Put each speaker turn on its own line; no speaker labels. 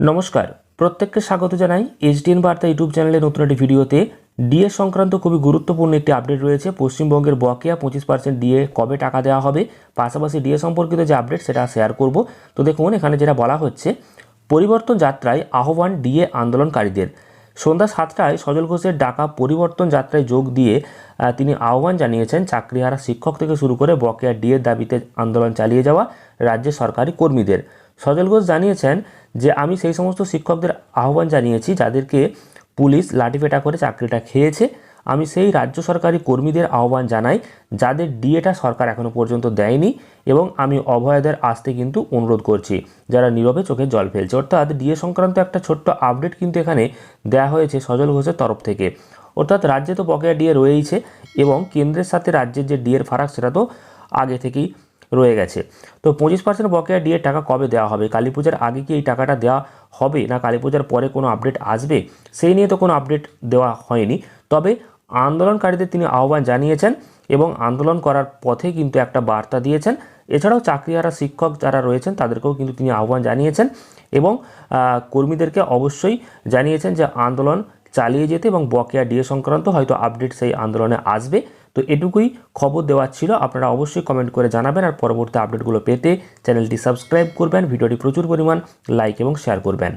নমস্কার। প্রত্যেককে স্বাগত জানাই এইচডিএন বার্তা ইউটিউব চ্যানেলের নতুন একটি ভিডিওতে। ডিএ সংক্রান্ত খুবই গুরুত্বপূর্ণ একটি আপডেট রয়েছে। পশ্চিমবঙ্গের বকেয়া পঁচিশ পার্সেন্ট ডিএ কবে টাকা দেওয়া হবে? পাশাপাশি ডিএ সম্পর্কিত যে আপডেট সেটা শেয়ার করব। তো দেখুন, এখানে যেটা বলা হচ্ছে, পরিবর্তন যাত্রায় আহ্বান ডিএ আন্দোলনকারীদের। সন্ধ্যা সাতটায় সজল ঘোষের ডাকা পরিবর্তন যাত্রায় যোগ দিয়ে তিনি আহ্বান জানিয়েছেন চাকরিহারা শিক্ষক থেকে শুরু করে বকেয়া ডিএর দাবিতে আন্দোলন চালিয়ে যাওয়া রাজ্যের সরকারি কর্মীদের। সজল ঘোষ জানিয়েছেন যে, আমি সেই সমস্ত শিক্ষকদের আহ্বান জানিয়েছি যাদেরকে পুলিশ লাঠিপেটা করে চাকরিটা খেয়েছে। আমি সেই রাজ্য সরকারি কর্মীদের আহ্বান জানাই যাদের ডিএটা সরকার এখনও পর্যন্ত দেয়নি এবং আমি অভয়দের আসতে কিন্তু অনুরোধ করছি, যারা নীরবে চোখে জল ফেলছে। অর্থাৎ ডিএ সংক্রান্ত একটা ছোট্ট আপডেট কিন্তু এখানে দেওয়া হয়েছে সজল ঘোষের তরফ থেকে। অর্থাৎ রাজ্যে তো বকেয়া ডিএ রয়েইছে এবং কেন্দ্রের সাথে রাজ্যের যে ডিএর ফারাক, সেটা তো আগে থেকেই রয়ে গেছে। তো পঁচিশ পার্সেন্ট বকেয়া ডিএর টাকা কবে দেওয়া হবে? কালী পূজার আগে কি এই টাকাটা দেওয়া হবে না কালী পূজার পরে কোনো আপডেট আসবে? সেই নিয়ে তো কোনো আপডেট দেওয়া হয়নি। তবে আন্দোলনকারীদের তিনি আহ্বান জানিয়েছেন এবং আন্দোলন করার পথে কিন্তু একটা বার্তা দিয়েছেন। এছাড়াও চাকরিহারা শিক্ষক যারা রয়েছেন, তাদেরকেও কিন্তু তিনি আহ্বান জানিয়েছেন এবং কর্মীদেরকে অবশ্যই জানিয়েছেন যে আন্দোলন চালিয়ে যেতে এবং বকেয়া ডিএ সংক্রান্ত হয়তো আপডেট সেই আন্দোলনে আসবে। তো এটুকুই খবর দেওয়ার ছিল। আপনারা অবশ্যই কমেন্ট করে জানাবেন আর পরবর্তী আপডেটগুলো পেতে চ্যানেলটি সাবস্ক্রাইব করবেন, ভিডিওটি প্রচুর পরিমাণ লাইক এবং শেয়ার করবেন।